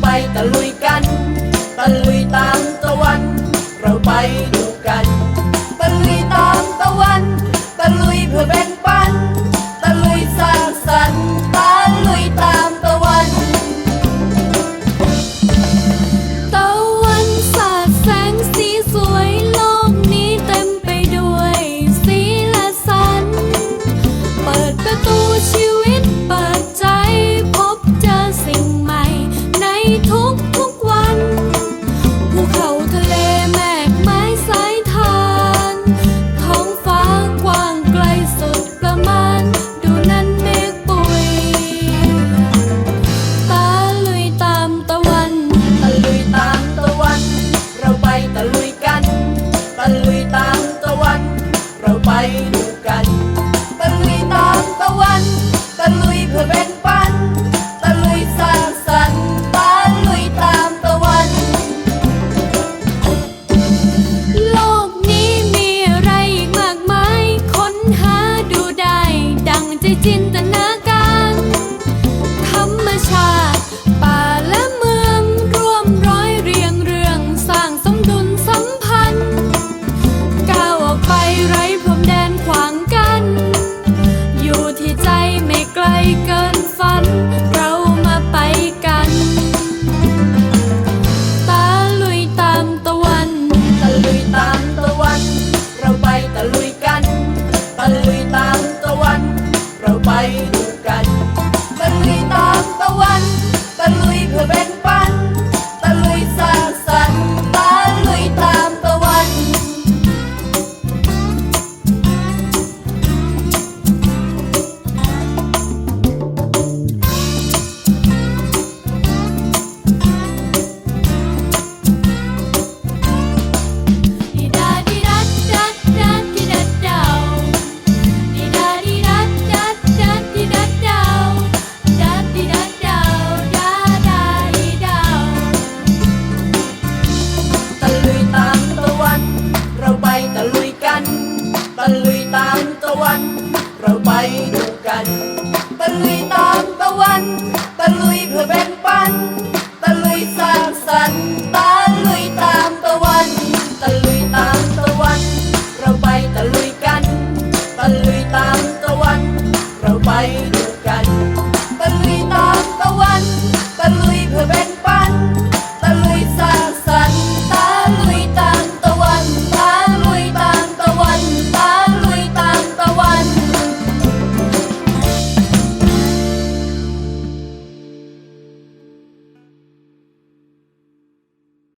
ไปตะลุยกัน distinta Bye. กันตะลุยตามตะวันตะลุยเพื่อแบ่งปัน